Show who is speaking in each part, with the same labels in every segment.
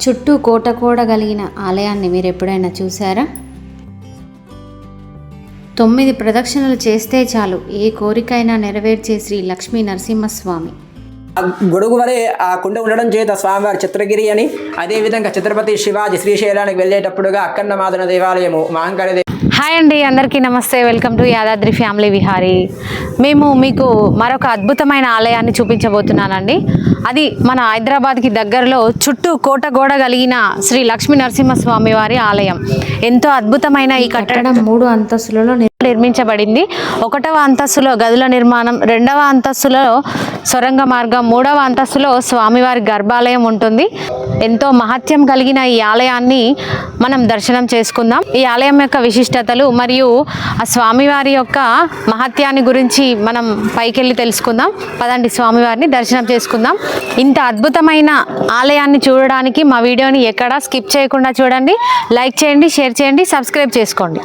Speaker 1: చుట్టూ కోట కోడ కలిగిన ఆలయాన్ని మీరు ఎప్పుడైనా చూసారా తొమ్మిది ప్రదక్షిణలు చేస్తే చాలు. ఏ కోరికైనా నెరవేర్చే శ్రీ లక్ష్మీ నరసింహస్వామి.
Speaker 2: గొడుగు వలె ఆ కుండ ఉండడం చేత స్వామివారి చిత్రగిరి అని అదేవిధంగా ఛత్రపతి శివాజీ శ్రీశైలానికి వెళ్ళేటప్పుడుగా అక్కన్నమాదన దేవాలయము మహంకాళి దే-
Speaker 3: హాయ్ అండి అందరికీ నమస్తే. Welcome to Yadadri family Vihari మేము మీకు మరొక అద్భుతమైన ఆలయాన్ని చూపించబోతున్నానండి. అది మన హైదరాబాద్కి దగ్గరలో చుట్టూ కోట గోడ కలిగిన శ్రీ లక్ష్మీ నరసింహస్వామి వారి ఆలయం. ఎంతో అద్భుతమైన ఈ కట్టడం
Speaker 1: మూడు అంతస్తులలో
Speaker 3: నిర్మించబడింది. ఒకటవ అంతస్తులో గదుల నిర్మాణం రెండవ అంతస్తులో సొరంగ మార్గం మూడవ అంతస్తులో స్వామివారి గర్భాలయం ఉంటుంది. ఎంతో మహత్యం కలిగిన ఈ ఆలయాన్ని మనం దర్శనం చేసుకుందాం. ఈ ఆలయం యొక్క విశిష్టతలు మరియు ఆ స్వామివారి యొక్క మహత్యాన్ని గురించి మనం పైకెళ్ళి తెలుసుకుందాం. పదండి స్వామివారిని దర్శనం చేసుకుందాం. ఇంత అద్భుతమైన ఆలయాన్ని చూడడానికి మా వీడియోని ఎక్కడా స్కిప్ చేయకుండా చూడండి. లైక్ చేయండి షేర్ చేయండి సబ్స్క్రైబ్ చేసుకోండి.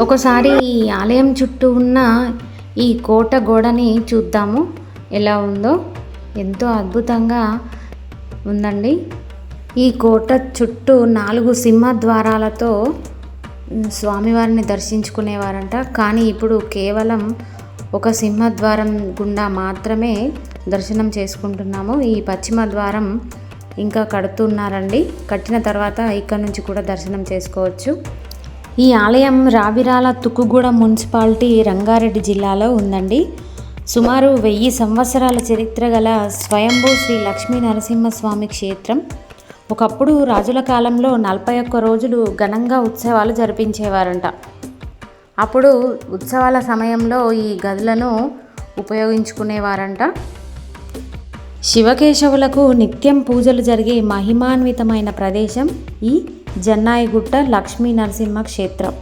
Speaker 1: ఒకసారి ఈ ఆలయం చుట్టూ ఉన్న ఈ కోట గోడని చూద్దాము. ఎలా ఉందో? ఎంతో అద్భుతంగా ఉందండి. ఈ కోట చుట్టూ నాలుగు సింహద్వారాలతో స్వామివారిని దర్శించుకునేవారంట. కానీ ఇప్పుడు కేవలం ఒక సింహద్వారం గుండా మాత్రమే దర్శనం చేసుకుంటున్నాము. ఈ పశ్చిమ ద్వారం ఇంకా కడుతున్నారండి. కట్టిన తర్వాత ఇక్కడ నుంచి కూడా దర్శనం చేసుకోవచ్చు. ఈ ఆలయం రావిరాల తుక్కుగూడ మున్సిపాలిటీ రంగారెడ్డి జిల్లాలో ఉందండి. సుమారు వెయ్యి సంవత్సరాల చరిత్ర గల స్వయంభూ శ్రీ లక్ష్మీ నరసింహస్వామి క్షేత్రం. ఒకప్పుడు రాజుల కాలంలో నలభై ఒక్క రోజులు ఘనంగా ఉత్సవాలు జరిపించేవారంట. అప్పుడు ఉత్సవాల సమయంలో ఈ గదులను ఉపయోగించుకునేవారంట. శివకేశవులకు నిత్యం పూజలు జరిగే మహిమాన్వితమైన ప్రదేశం ఈ జన్నాయిగుట్ట లక్ష్మీ నరసింహ క్షేత్రం.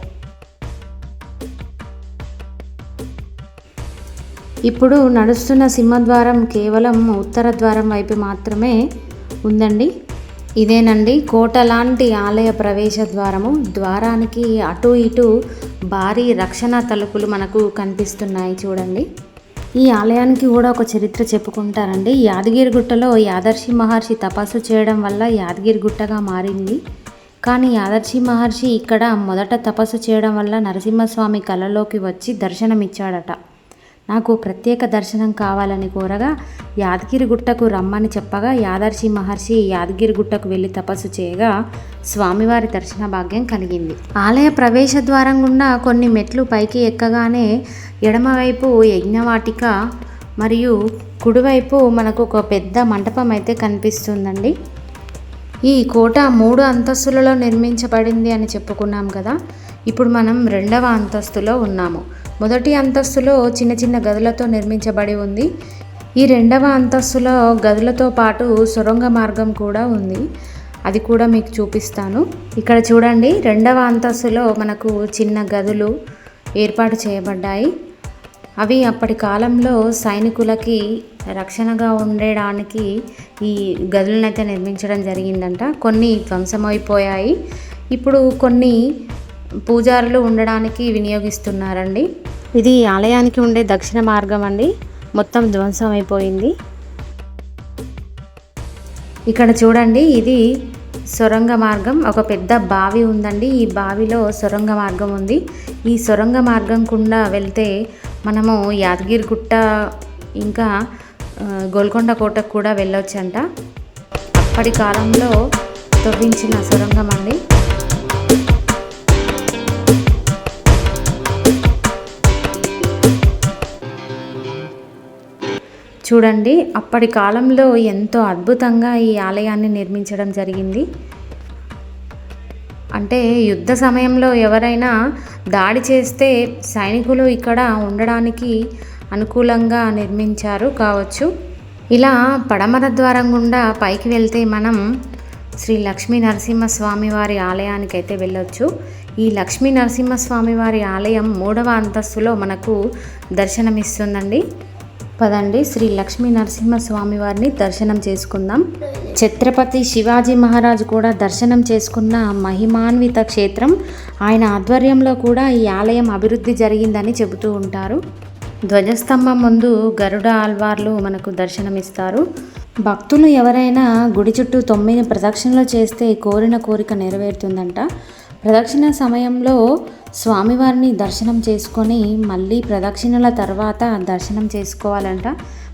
Speaker 1: ఇప్పుడు నడుస్తున్న సింహద్వారం కేవలం ఉత్తర ద్వారం వైపు మాత్రమే ఉందండి. ఇదేనండి కోట లాంటి ఆలయ ప్రవేశ ద్వారము. ద్వారానికి అటు ఇటు భారీ రక్షణ తలుపులు మనకు కనిపిస్తున్నాయి చూడండి. ఈ ఆలయానికి కూడా ఒక చరిత్ర చెప్పుకుంటారండి. యాదగిరిగుట్టలో యాదర్శి మహర్షి తపస్సు చేయడం వల్ల యాదగిరిగుట్టగా మారింది. కానీ యాదర్శి మహర్షి ఇక్కడ మొదట తపస్సు చేయడం వల్ల నరసింహస్వామి కళలోకి వచ్చి దర్శనమిచ్చాడట. నాకు ప్రత్యేక దర్శనం కావాలని కోరగా యాదగిరి గుట్టకు రమ్మని చెప్పగా యాదర్శి మహర్షి యాదగిరి గుట్టకు వెళ్ళి తపస్సు చేయగా స్వామివారి దర్శన భాగ్యం కలిగింది. ఆలయ ప్రవేశ ద్వారం గుండా కొన్ని మెట్లు పైకి ఎక్కగానే ఎడమవైపు యజ్ఞవాటిక మరియు కుడివైపు మనకు ఒక పెద్ద మంటపం అయితే కనిపిస్తుందండి. ఈ కోట మూడు అంతస్తులలో నిర్మించబడింది అని చెప్పుకున్నాం కదా. ఇప్పుడు మనం రెండవ అంతస్తులో ఉన్నాము. మొదటి అంతస్తులో చిన్న చిన్న గదులతో నిర్మించబడి ఉంది. ఈ రెండవ అంతస్తులో గదులతో పాటు సొరంగ మార్గం కూడా ఉంది. అది కూడా మీకు చూపిస్తాను. ఇక్కడ చూడండి రెండవ అంతస్తులో మనకు చిన్న గదులు ఏర్పాటు చేయబడ్డాయి. అవి అప్పటి కాలంలో సైనికులకి రక్షణగా ఉండడానికి ఈ గదులను అయితే నిర్మించడం జరిగిందంట. కొన్ని ధ్వంసమైపోయాయి. ఇప్పుడు కొన్ని పూజారులు ఉండడానికి వినియోగిస్తున్నారండి. ఇది ఆలయానికి ఉండే దక్షిణ మార్గం అండి. మొత్తం ధ్వంసం అయిపోయింది ఇక్కడ చూడండి ఇది సొరంగ మార్గం. ఒక పెద్ద బావి ఉందండి. ఈ బావిలో సొరంగ మార్గం ఉంది. ఈ సొరంగ మార్గం గుండా వెళ్తే మనము యాదగిరిగుట్ట ఇంకా గోల్కొండ కోటకు కూడా వెళ్ళొచ్చంట. అప్పటి కాలంలో తవ్వించిన సొరంగం అండి. చూడండి అప్పటి కాలంలో ఎంతో అద్భుతంగా ఈ ఆలయాన్ని నిర్మించడం జరిగింది. అంటే యుద్ధ సమయంలో ఎవరైనా దాడి చేస్తే సైనికులు ఇక్కడ ఉండడానికి అనుకూలంగా నిర్మించారు కావచ్చు. ఇలా పడమర ద్వారం గుండా పైకి వెళ్తే మనం శ్రీ లక్ష్మీ నరసింహస్వామి వారి ఆలయానికి అయితే వెళ్ళొచ్చు. ఈ లక్ష్మీ నరసింహస్వామి వారి ఆలయం మూడవ అంతస్తులో మనకు దర్శనమిస్తుందండి. పదండి శ్రీ లక్ష్మీ నరసింహస్వామి వారిని దర్శనం చేసుకుందాం. ఛత్రపతి శివాజీ మహారాజు కూడా దర్శనం చేసుకున్న మహిమాన్విత క్షేత్రం. ఆయన ఆధ్వర్యంలో కూడా ఈ ఆలయం అభివృద్ధి జరిగిందని చెబుతూ ఉంటారు. ధ్వజస్తంభం ముందు గరుడ ఆల్వార్లు మనకు దర్శనమిస్తారు. భక్తులు ఎవరైనా గుడి చుట్టూ తొమ్మిది ప్రదక్షిణలు చేస్తే కోరిన కోరిక నెరవేరుతుందంట. ప్రదక్షిణ సమయంలో స్వామివారిని దర్శనం చేసుకొని మళ్ళీ ప్రదక్షిణల తర్వాత దర్శనం చేసుకోవాలంట.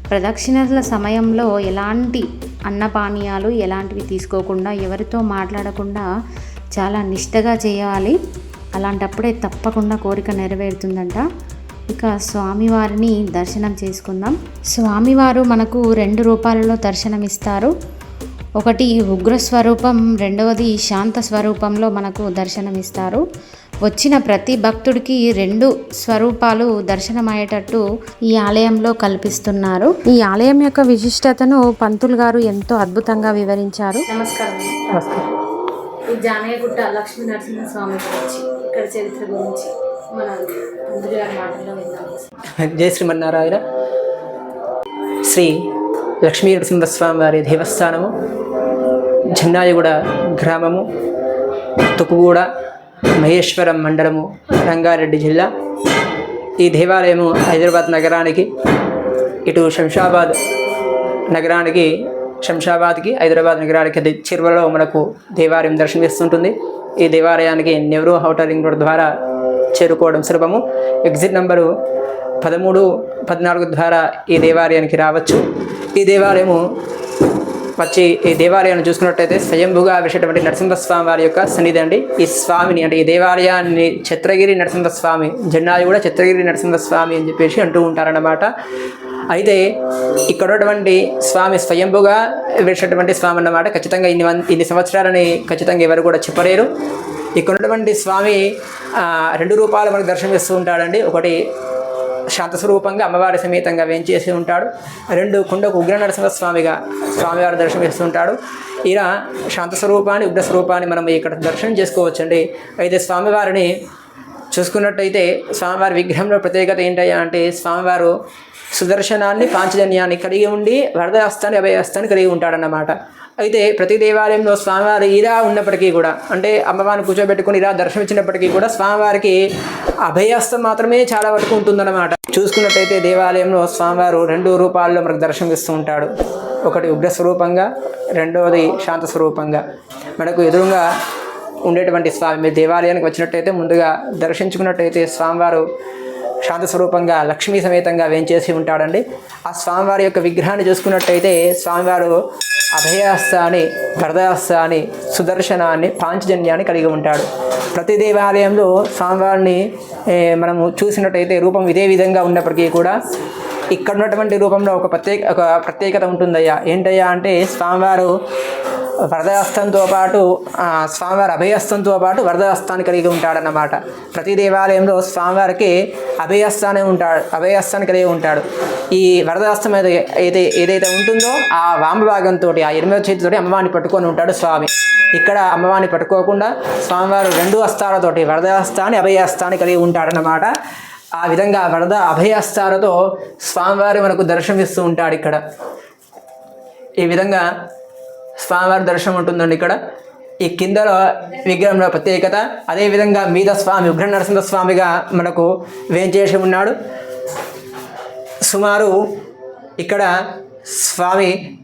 Speaker 1: ప్రదక్షిణల సమయంలో ఎలాంటి అన్నపానీయాలు ఎలాంటివి తీసుకోకుండా ఎవరితో మాట్లాడకుండా చాలా నిష్టగా చేయాలి. అలాంటప్పుడే తప్పకుండా కోరిక నెరవేరుతుందంట. ఇక స్వామివారిని దర్శనం చేసుకుందాం. స్వామివారు మనకు రెండు రూపాలలో దర్శనమిస్తారు. ఒకటి ఉగ్ర స్వరూపం రెండవది శాంత స్వరూపంలో మనకు దర్శనమిస్తారు. వచ్చిన ప్రతి భక్తుడికి రెండు స్వరూపాలు దర్శనమయ్యేటట్టు ఈ ఆలయంలో కల్పిస్తున్నారు. ఈ ఆలయం యొక్క విశిష్టతను పంతులు గారు ఎంతో అద్భుతంగా వివరించారు. నమస్కారం. ఈ జానయ్యగుట్ట లక్ష్మీ నరసింహస్వామి గురించి ఇక్కడ చరిత్ర గురించి.
Speaker 2: జయ శ్రీమన్నారాయణ. శ్రీ లక్ష్మీ నరసింహస్వామి వారి దేవస్థానము జన్నాయగూడ గ్రామము తుకుగూడ మహేశ్వరం మండలము రంగారెడ్డి జిల్లా. ఈ దేవాలయము హైదరాబాద్ నగరానికి ఇటు శంషాబాద్ నగరానికి శంషాబాద్కి హైదరాబాద్ నగరానికి చిరువలో మనకు దేవాలయం దర్శనమిస్తుంటుంది. ఈ దేవాలయానికి నెహ్రూ హౌటరింగ్ రోడ్ ద్వారా చేరుకోవడం సులభము. ఎగ్జిట్ నంబరు పదమూడు పద్నాలుగు ద్వారా ఈ దేవాలయానికి రావచ్చు. ఈ దేవాలయము వచ్చి ఈ దేవాలయాన్ని చూసుకున్నట్టయితే స్వయంభుగా వేసేటువంటి నరసింహస్వామి వారి యొక్క సన్నిధి అండి. ఈ స్వామిని అంటే ఈ దేవాలయాన్ని చిత్రగిరి నరసింహస్వామి జెండాలు కూడా చిత్రగిరి నరసింహస్వామి అని చెప్పేసి అంటూ ఉంటారన్నమాట. అయితే ఇక్కడ ఉన్నటువంటి స్వామి స్వయంభుగా వేసేటువంటి స్వామి అన్నమాట. ఖచ్చితంగా ఇన్ని ఇన్ని సంవత్సరాలని ఖచ్చితంగా ఎవరు కూడా చెప్పలేరు. ఇక్కడ ఉన్నటువంటి స్వామి రెండు రూపాలు మనకు దర్శనమిస్తూ ఉంటాడండి. ఒకటి శాంత స్వరూపంగా అమ్మవారి సమేతంగా వేంచేసి ఉంటాడు. రెండు కుండకు ఉగ్ర నరసింహస్వామిగా స్వామిగా స్వామివారి దర్శనం ఇలా శాంత స్వరూపాన్ని ఉగ్ర స్వరూపాన్ని మనం ఇక్కడ దర్శనం చేసుకోవచ్చండి. అయితే స్వామివారిని చూసుకున్నట్టయితే స్వామివారి విగ్రహంలో ప్రత్యేకత ఏంటయ్యా అంటే స్వామివారు సుదర్శనాన్ని పాంచజన్యాన్ని కలిగి ఉండి వరదహస్తాన్ని అభయహస్తాన్ని కలిగి ఉంటాడన్నమాట. అయితే ప్రతి దేవాలయంలో స్వామివారు ఇలా ఉన్నప్పటికీ కూడా అంటే అమ్మవారిని కూర్చోబెట్టుకుని ఇలా దర్శనమిచ్చినప్పటికీ కూడా స్వామివారికి అభయహస్తం మాత్రమే చాలా వరకు ఉంటుందన్నమాట. చూసుకున్నట్టయితే దేవాలయంలో స్వామివారు రెండు రూపాల్లో మనకు దర్శనమిస్తూ ఉంటాడు. ఒకటి ఉగ్ర స్వరూపంగా రెండవది శాంత స్వరూపంగా. మనకు ఎదురుగా ఉండేటువంటి స్వామి మీరు దేవాలయానికి వచ్చినట్టయితే ముందుగా దర్శించుకున్నట్టయితే స్వామివారు శాంత స్వరూపంగా లక్ష్మీ సమేతంగా వేంచేసి ఉంటాడండి. ఆ స్వామివారి యొక్క విగ్రహాన్ని చూసుకున్నట్టయితే స్వామివారు అభయహస్తాన్ని వరదహస్తాన్ని సుదర్శనాన్ని పాంచజన్యాన్ని కలిగి ఉంటాడు. ప్రతి దేవాలయంలో స్వామివారిని మనము చూసినట్టయితే రూపం ఇదే విధంగా ఉన్నప్పటికీ కూడా ఇక్కడ ఉన్నటువంటి రూపంలో ఒక ప్రత్యేక ఒక ప్రత్యేకత ఉంటుందయ్యా. ఏంటయ్యా అంటే స్వామివారు వరదహస్తంతో పాటు స్వామివారి అభయహస్తంతో పాటు వరదహస్తాన్ని కలిగి ఉంటాడన్నమాట. ప్రతి దేవాలయంలో స్వామివారికి అభయహస్తానే ఉంటాడు అభయహస్తాన్ని కలిగి ఉంటాడు. ఈ వరదహస్తం ఏదైతే ఏదై ఏదైతే ఉంటుందో ఆ వామభాగంతో ఆ ఎనిమిదో చేతితోటి అమ్మవారిని పట్టుకొని ఉంటాడు స్వామి. ఇక్కడ అమ్మవారిని పట్టుకోకుండా స్వామివారు రెండు హస్తాలతోటి వరదహస్తాన్ని అభయహస్తాన్ని కలిగి ఉంటాడన్నమాట. ఆ విధంగా వరద అభయహస్తాలతో స్వామివారి మనకు దర్శనమిస్తూ ఉంటాడు ఇక్కడ. ఈ విధంగా స్వామివారి దర్శనం ఉంటుందండి ఇక్కడ. ఈ కిందలో విగ్రహంలో ప్రత్యేకత అదేవిధంగా మీద స్వామి ఉగ్ర నరసింహ స్వామిగా మనకు వేంచేసి ఉన్నాడు. సుమారు ఇక్కడ స్వామి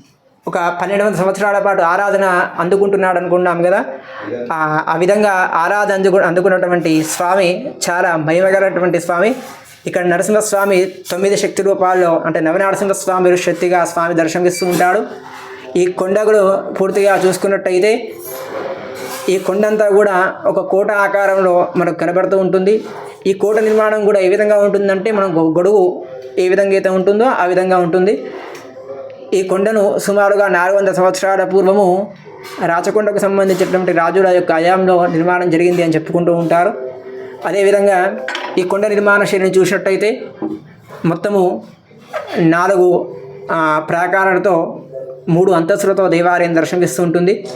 Speaker 2: ఒక పన్నెండు వందల సంవత్సరాల పాటు ఆరాధన అందుకుంటున్నాడు అనుకున్నాం కదా. ఆ ఆ విధంగా ఆరాధన అందుకు అందుకున్నటువంటి స్వామి చాలా మహిమగలటువంటి స్వామి. ఇక్కడ నరసింహస్వామి తొమ్మిది శక్తి రూపాల్లో అంటే నవనరసింహస్వామి శక్తిగా స్వామి దర్శనమిస్తూ ఉంటాడు. ఈ కొండగుడు పూర్తిగా చూసుకున్నట్టయితే ఈ కొండంతా కూడా ఒక కోట ఆకారంలో మనకు కనబడుతూ ఉంటుంది. ఈ కోట నిర్మాణం కూడా ఏ విధంగా ఉంటుందంటే మనం గొడుగు ఏ విధంగా అయితే ఉంటుందో ఆ విధంగా ఉంటుంది. ఈ కొండను సుమారుగా నాలుగు వందల సంవత్సరాల పూర్వము రాచకొండకు సంబంధించినటువంటి రాజుల యొక్క అయాంలో నిర్మాణం జరిగింది అని చెప్పుకుంటూ ఉంటారు. అదేవిధంగా ఈ కొండ నిర్మాణ శైలిని చూసినట్టయితే మొత్తము నాలుగు ప్రాకారాలతో మూడు అంతస్తులతో దేవాలయం దర్శనమిస్తూ ఉంటుంది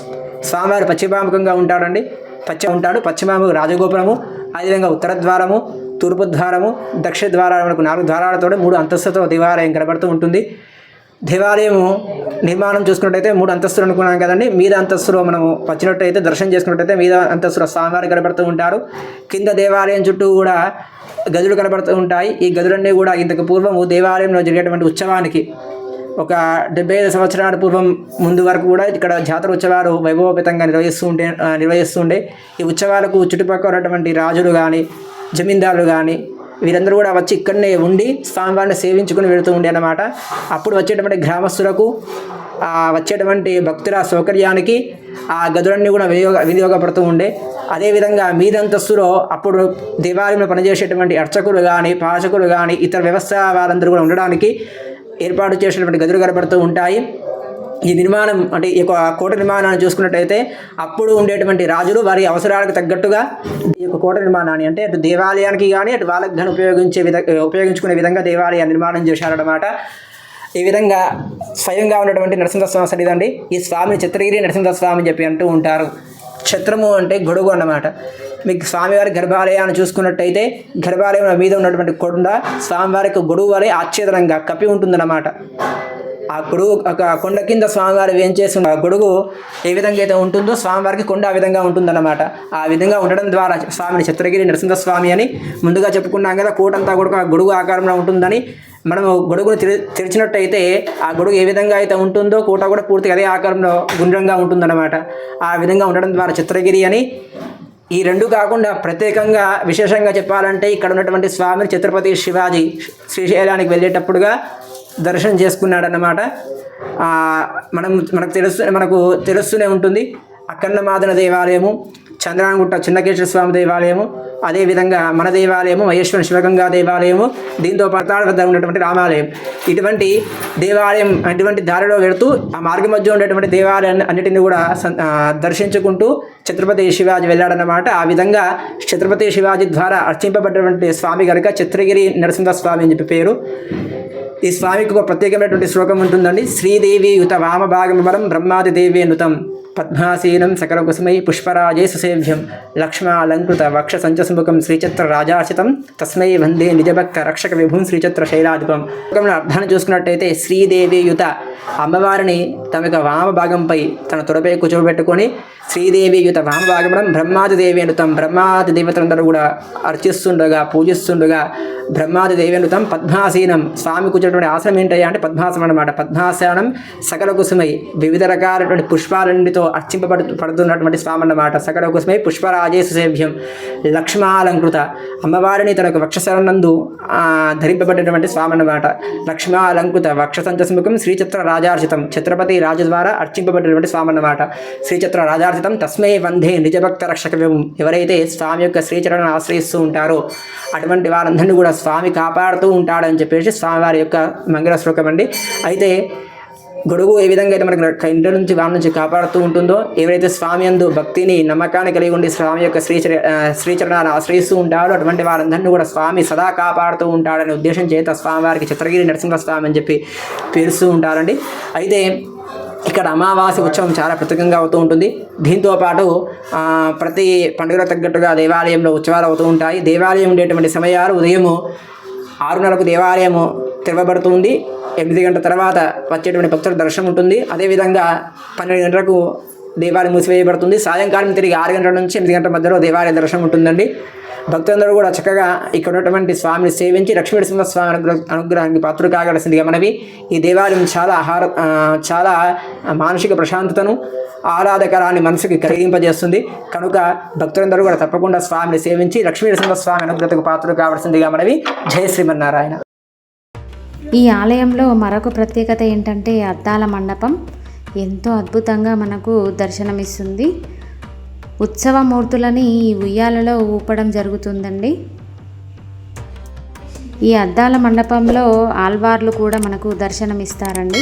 Speaker 2: స్వామివారి పశ్చిమాముఖంగా ఉంటాడండి. పశ్చిమ ఉంటాడు. పశ్చిమాముఖ రాజగోపురము అదేవిధంగా ఉత్తర ద్వారము తూర్పు ద్వారము దక్షిణ ద్వారాలకు నాలుగు ద్వారాలతో మూడు అంతస్తులతో దేవాలయం కనబడుతూ ఉంటుంది. దేవాలయము నిర్మాణం చూసుకున్నట్టయితే మూడు అంతస్తులు అనుకున్నాం కదండి. మీద అంతస్తులో మనము వచ్చినట్టయితే దర్శనం చేసుకున్నట్టయితే మీద అంతస్తులో స్వామివారు కనబడుతూ ఉంటారు. కింద దేవాలయం చుట్టూ కూడా గదులు కనబడుతూ ఉంటాయి. ఈ గదులన్నీ కూడా ఇంతకు పూర్వము దేవాలయంలో జరిగేటువంటి ఉత్సవానికి ఒక డెబ్బై ఐదు సంవత్సరాల పూర్వం ముందు వరకు కూడా ఇక్కడ జాతర ఉత్సవాలు వైభవపేతంగా నిర్వహిస్తూ ఉంటే నిర్వహిస్తుండే. ఈ ఉత్సవాలకు చుట్టుపక్కల ఉన్నటువంటి రాజులు కానీ జమీందారులు కానీ వీరందరూ కూడా వచ్చి ఇక్కడనే ఉండి స్వామివారిని సేవించుకుని వెళుతూ ఉండే అన్నమాట. అప్పుడు వచ్చేటువంటి గ్రామస్తులకు వచ్చేటువంటి భక్తుల సౌకర్యానికి ఆ గదులన్నీ కూడా వినియోగ వినియోగపడుతూ ఉండే. అదేవిధంగా మీదంతస్తులో అప్పుడు దేవాలయంలో పనిచేసేటువంటి అర్చకులు కానీ పాచకులు కానీ ఇతర వ్యవస్థ వారందరూ కూడా ఉండడానికి ఏర్పాటు చేసినటువంటి గదులు కనబడుతూ ఉంటాయి. ఈ నిర్మాణం అంటే ఈ యొక్క కోట నిర్మాణాన్ని చూసుకున్నట్టయితే అప్పుడు ఉండేటువంటి రాజులు వారి అవసరాలకు తగ్గట్టుగా ఈ యొక్క కోట నిర్మాణాన్ని అంటే అటు దేవాలయానికి కానీ అటు వాళ్ళకి కానీ ఉపయోగించే విధ ఉపయోగించుకునే విధంగా దేవాలయ నిర్మాణం చేశారన్నమాట. ఈ విధంగా స్వయంగా ఉన్నటువంటి నరసింహస్వామి సన్నిధి ఈ స్వామిని చిత్రగిరి నరసింహస్వామి అని చెప్పి అంటూ ఉంటారు. ఛత్రము అంటే గొడుగు అన్నమాట. మీకు స్వామివారి గర్భాలయాన్ని చూసుకున్నట్టయితే గర్భాలయం మీద ఉన్నటువంటి కొండ స్వామివారికి గొడుగు వలె ఆచ్ఛేదనంగా కప్పి ఉంటుందన్నమాట. ఆ గొడుగు ఒక కొండ కింద స్వామివారి ఏం చేసిన గొడుగు ఏ విధంగా అయితే ఉంటుందో స్వామివారికి కొండ ఆ విధంగా ఉంటుందన్నమాట. ఆ విధంగా ఉండడం ద్వారా స్వామిని చిత్రగిరి నరసింహస్వామి అని ముందుగా చెప్పుకున్నాం కదా కోటంతా కూడా గొడుగు ఆకారంలో ఉంటుందని మనము గొడుగును తెరి తెరిచినట్టయితే ఆ గొడుగు ఏ విధంగా అయితే ఉంటుందో కోట కూడా పూర్తిగా అదే ఆకారంలో గుండ్రంగా ఉంటుందన్నమాట. ఆ విధంగా ఉండడం ద్వారా చిత్రగిరి అని ఈ రెండు కాకుండా ప్రత్యేకంగా విశేషంగా చెప్పాలంటే ఇక్కడ ఉన్నటువంటి స్వామి ఛత్రపతి శివాజీ శ్రీశైలానికి వెళ్ళేటప్పుడుగా దర్శనం చేసుకున్నాడన్నమాట. మనం మనకు తెలుసు మనకు తెలుస్తూనే ఉంటుంది. అఖండమాదన దేవాలయము చంద్రానగుట్ట చిన్నకేశ్వర స్వామి దేవాలయము అదేవిధంగా మన దేవాలయము మహేశ్వర శివగంగా దేవాలయము దీంతో పతాడ వద్ద ఉన్నటువంటి రామాలయం. ఇటువంటి దేవాలయం అటువంటి దారిలో వెళుతూ ఆ మార్గం మధ్య ఉండేటువంటి దేవాలయాన్ని అన్నిటిని కూడా దర్శించుకుంటూ ఛత్రపతి శివాజీ వెళ్ళాడన్నమాట. ఆ విధంగా ఛత్రపతి శివాజీ ద్వారా అర్చింపబడినటువంటి స్వామి కనుక చిత్రగిరి నరసింహ స్వామి అని చెప్పి పేరు. ఈ స్వామికి ఒక ప్రత్యేకమైనటువంటి శ్లోకం ఉంటుందండి. శ్రీదేవి యుత వామభాగమరం బ్రహ్మాది దేవే నుతం. పద్మాసీనం సకల కుసుమై పుష్పరాజే సుసేవ్యం లక్ష్మాలంకృత వక్ష సంచసుముఖం శ్రీచత్ర రాజార్చితం తస్మై వందే నిజభక్త రక్షక విభుం శ్రీచత్ర శైలాధిపం అర్థాన్ని చూసుకున్నట్టయితే శ్రీదేవి యుత అమ్మవారిని తమ యొక్క వామ భాగంపై తన తొడపై కూర్చోబెట్టుకొని శ్రీదేవి యుత వామభాగం బ్రహ్మాది అనుతం బ్రహ్మాది దేవతలందరూ కూడా అర్చిస్తుండగా పూజిస్తుండగా బ్రహ్మాది అనుతం పద్మాసీనం స్వామి కూర్చున్నటువంటి ఆసనం ఏంటయ్యా అంటే పద్మాసనం అనమాట పద్మాసనం సకల కుసుమై వివిధ రకాలైనటువంటి పుష్పాలన్నిటితో అర్చింపబడు పడుతున్నటువంటి స్వామి అన్నమాట సకల కుసుమై పుష్పరాజే సుసేవ్యం లక్ష్మాలంకృత. అమ్మవారిని తనకు వక్షశరణందు ధరింపబడినటువంటి స్వామి అన్నమాట లక్ష్మాలంకృత. వక్షసంతస్ముఖం శ్రీచత్ర రాజార్జితం ఛత్రపతి రాజు ద్వారా అర్చింపబడినటువంటి స్వామి అన్నమాట శ్రీచత్ర రాజార్జితం తస్మై వందే నిజభక్త రక్షక ఎవరైతే స్వామి యొక్క శ్రీచరణను ఆశ్రయిస్తూ ఉంటారో అటువంటి వారందరినీ కూడా స్వామి కాపాడుతూ ఉంటాడని చెప్పేసి స్వామివారి యొక్క మంగళ శ్లోకం అండి. అయితే గొడుగు ఏ విధంగా అయితే మనకి ఇంటి నుంచి వారి నుంచి కాపాడుతూ ఉంటుందో ఎవరైతే స్వామి అందు భక్తిని నమ్మకాన్ని కలిగి ఉండి స్వామి యొక్క శ్రీచర శ్రీచరణాన్ని ఆశ్రయిస్తూ ఉంటారో అటువంటి వారందరినీ కూడా స్వామి సదా కాపాడుతూ ఉంటాడనే ఉద్దేశం చేత స్వామివారికి చిత్రగిరి నరసింహ స్వామి అని చెప్పి పిలుస్తూ ఉంటారండి. అయితే ఇక్కడ అమావాస్య ఉత్సవం చాలా ప్రత్యేకంగా అవుతూ ఉంటుంది. దీంతో పాటు ప్రతి పండుగలకు తగ్గట్టుగా దేవాలయంలో ఉత్సవాలు అవుతూ ఉంటాయి. దేవాలయం ఉండేటువంటి సమయాలు ఉదయము ఆరున్నరకు దేవాలయము తెరవబడుతుంది. ఎనిమిది గంటల తర్వాత వచ్చేటువంటి భక్తుల దర్శనం ఉంటుంది. అదేవిధంగా పన్నెండు గంటలకు దేవాలయం మూసివేయబడుతుంది. సాయంకాలం తిరిగి ఆరు గంటల నుంచి ఎనిమిది గంటల మధ్యలో దేవాలయ దర్శనం ఉంటుందండి. భక్తులందరూ కూడా చక్కగా ఇక్కడ ఉన్నటువంటి స్వామిని సేవించి లక్ష్మీ నరసింహ స్వామి అనుగ్రహ అనుగ్రహానికి పాత్రలు కాగలసిందిగా మనవి. ఈ దేవాలయం చాలా ఆహార చాలా మానసిక ప్రశాంతతను ఆహ్లాదకరాన్ని మనసుకి కలిగింపజేస్తుంది. కనుక భక్తులందరూ కూడా తప్పకుండా స్వామిని సేవించి లక్ష్మీ నరసింహ స్వామి అనుగ్రహకు పాత్రలు కావలసిందిగా మనవి. జయ శ్రీమన్నారాయణ.
Speaker 1: ఈ ఆలయంలో మరొక ప్రత్యేకత ఏంటంటే అద్దాల మండపం. ఎంతో అద్భుతంగా మనకు దర్శనమిస్తుంది. ఉత్సవమూర్తులని ఈ ఉయ్యాలలో ఊపడం జరుగుతుందండి. ఈ అద్దాల మండపంలో ఆల్వార్లు కూడా మనకు దర్శనమిస్తారండి.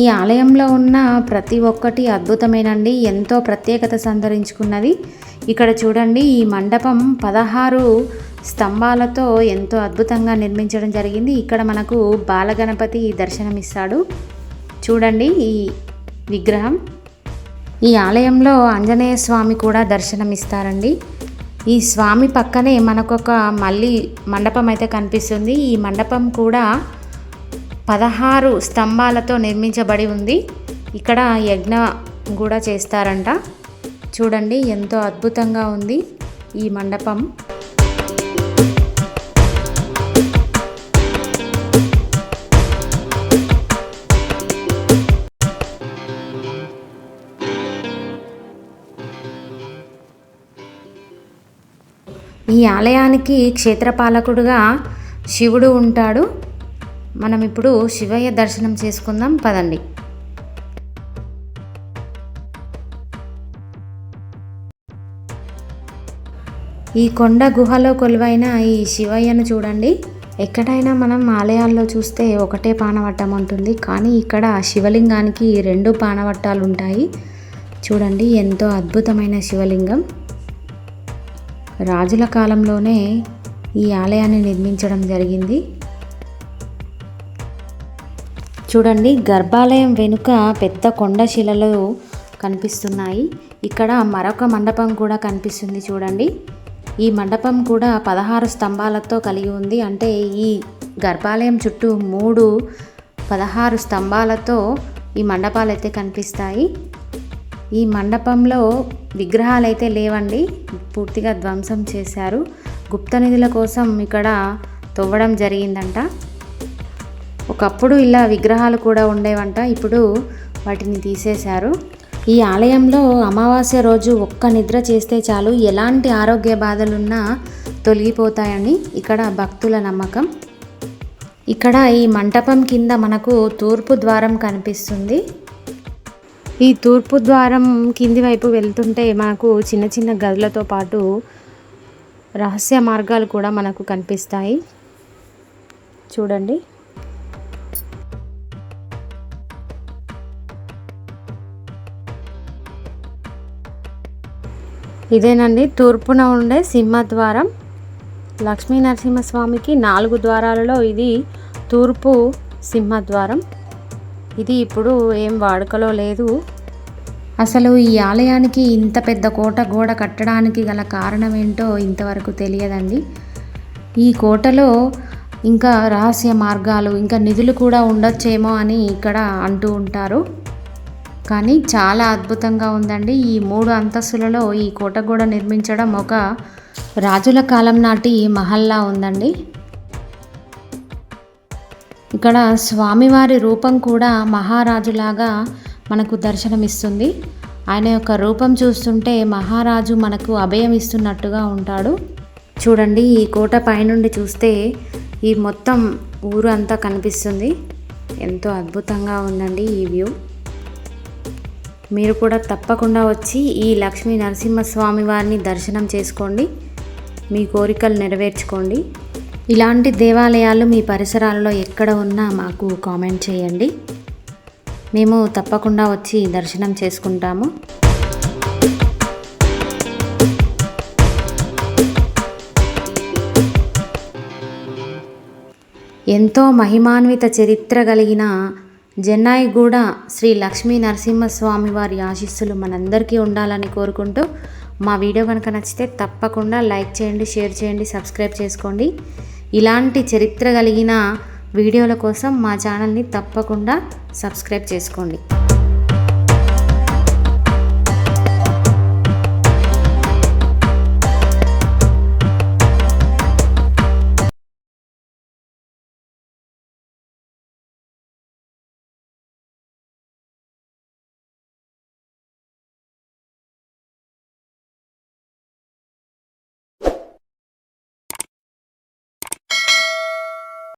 Speaker 1: ఈ ఆలయంలో ఉన్న ప్రతి ఒక్కటి అద్భుతమేనండి. ఎంతో ప్రత్యేకత సంతరించుకున్నది. ఇక్కడ చూడండి ఈ మండపం పదహారు స్తంభాలతో ఎంతో అద్భుతంగా నిర్మించడం జరిగింది. ఇక్కడ మనకు బాలగణపతి దర్శనమిస్తాడు. చూడండి ఈ విగ్రహం. ఈ ఆలయంలో ఆంజనేయ స్వామి కూడా దర్శనమిస్తారండి. ఈ స్వామి పక్కనే మనకొక మళ్ళీ మండపం అయితే కనిపిస్తుంది. ఈ మండపం కూడా పదహారు స్తంభాలతో నిర్మించబడి ఉంది. ఇక్కడ యజ్ఞ కూడా చేస్తారంట. చూడండి ఎంతో అద్భుతంగా ఉంది ఈ మండపం. ఈ ఆలయానికి క్షేత్రపాలకుడుగా శివుడు ఉంటాడు. మనం ఇప్పుడు శివయ్య దర్శనం చేసుకుందాం పదండి. ఈ కొండ గుహలో కొలువైన ఈ శివయ్యను చూడండి. ఎక్కడైనా మనం ఆలయాల్లో చూస్తే ఒకటే పానవట్టం ఉంటుంది. కానీ ఇక్కడ శివలింగానికి రెండు పానవట్టాలు ఉంటాయి చూడండి ఎంతో అద్భుతమైన శివలింగం. రాజుల కాలంలోనే ఈ ఆలయాన్ని నిర్మించడం జరిగింది. చూడండి గర్భాలయం వెనుక పెద్ద కొండ శిలలు కనిపిస్తున్నాయి. ఇక్కడ మరొక మండపం కూడా కనిపిస్తుంది చూడండి. ఈ మండపం కూడా పదహారు స్తంభాలతో కలిగి ఉంది. అంటే ఈ గర్భాలయం చుట్టూ మూడు పదహారు స్తంభాలతో ఈ మండపాలు అయితే కనిపిస్తాయి. ఈ మండపంలో విగ్రహాలు అయితే లేవండి. పూర్తిగా ధ్వంసం చేశారు. గుప్త నిధుల కోసం ఇక్కడ తవ్వడం జరిగిందంట. ఒకప్పుడు ఇలా విగ్రహాలు కూడా ఉండేవంట. ఇప్పుడు వాటిని తీసేశారు. ఈ ఆలయంలో అమావాస్య రోజు ఒక్క నిద్ర చేస్తే చాలు. ఎలాంటి ఆరోగ్య బాధలున్నా తొలగిపోతాయని ఇక్కడ భక్తుల నమ్మకం. ఇక్కడ ఈ మంటపం కింద మనకు తూర్పు ద్వారం కనిపిస్తుంది. ఈ తూర్పు ద్వారం కింది వైపు వెళ్తుంటే మనకు చిన్న చిన్న గదులతో పాటు రహస్య మార్గాలు కూడా మనకు కనిపిస్తాయి. చూడండి. ఇదేనండి. తూర్పున ఉండే సింహద్వారం. లక్ష్మీ నరసింహస్వామికి నాలుగు ద్వారాలలో ఇది తూర్పు సింహద్వారం. ఇది ఇప్పుడు ఏం వాడుకలో లేదు. అసలు ఈ ఆలయానికి ఇంత పెద్ద కోట గోడ కట్టడానికి గల కారణం ఏంటో ఇంతవరకు తెలియదండి. ఈ కోటలో ఇంకా రహస్య మార్గాలు ఇంకా నిధులు కూడా ఉండొచ్చేమో అని ఇక్కడ అంటూ ఉంటారు. కానీ చాలా అద్భుతంగా ఉందండి. ఈ మూడు అంతస్తులలో ఈ కోట కూడా నిర్మించడం ఒక రాజుల కాలం నాటి మహల్లా ఉందండి. ఇక్కడ స్వామివారి రూపం కూడా మహారాజులాగా మనకు దర్శనమిస్తుంది. ఆయన యొక్క రూపం చూస్తుంటే మహారాజు మనకు అభయం ఇస్తున్నట్టుగా ఉంటాడు. చూడండి ఈ కోట పైనుండి చూస్తే ఈ మొత్తం ఊరు అంతా కనిపిస్తుంది. ఎంతో అద్భుతంగా ఉందండి ఈ వ్యూ. మీరు కూడా తప్పకుండా వచ్చి ఈ లక్ష్మీ నరసింహస్వామి వారిని దర్శనం చేసుకోండి. మీ కోరికలు నెరవేర్చుకోండి. ఇలాంటి దేవాలయాలు మీ పరిసరాల్లో ఎక్కడ ఉన్నా మాకు కామెంట్ చేయండి. మేము తప్పకుండా వచ్చి దర్శనం చేసుకుంటాము. ఎంతో మహిమాన్విత చరిత్ర కలిగిన జెన్నాయి కూడా శ్రీ లక్ష్మీ నరసింహస్వామి వారి ఆశీస్సులు మనందరికీ ఉండాలని కోరుకుంటూ మా వీడియో కనుక నచ్చితే తప్పకుండా లైక్ చేయండి షేర్ చేయండి సబ్స్క్రైబ్ చేసుకోండి. ఇలాంటి చరిత్ర కలిగిన వీడియోల కోసం మా ఛానల్ని తప్పకుండా సబ్స్క్రైబ్ చేసుకోండి.